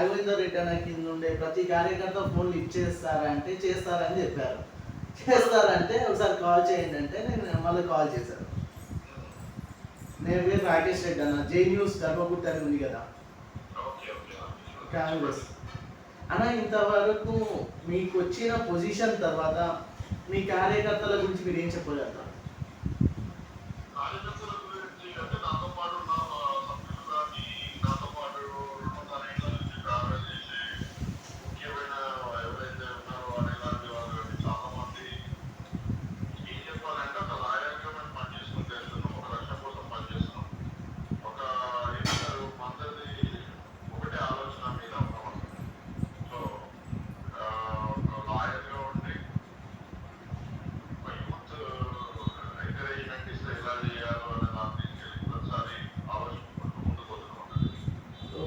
రెడ్డి అన్న కింద ఉండే ప్రతి కార్యకర్త ఫోన్ లిఫ్ట్ చేస్తారా అంటే చేస్తారని చెప్పారు. చేస్తారంటే ఒకసారి కాల్ చేయండి అంటే నేను మళ్ళీ కాల్ చేశాను. నేను పేరు రాకేష్ రెడ్డి అన్న జే న్యూస్ గర్భగుట్ట అని ఉంది కదా. కాంగ్రెస్. అన్న ఇంతవరకు మీకు వచ్చిన పొజిషన్ తర్వాత మీ కార్యకర్తల గురించి మీరు ఏం చెప్పగలరా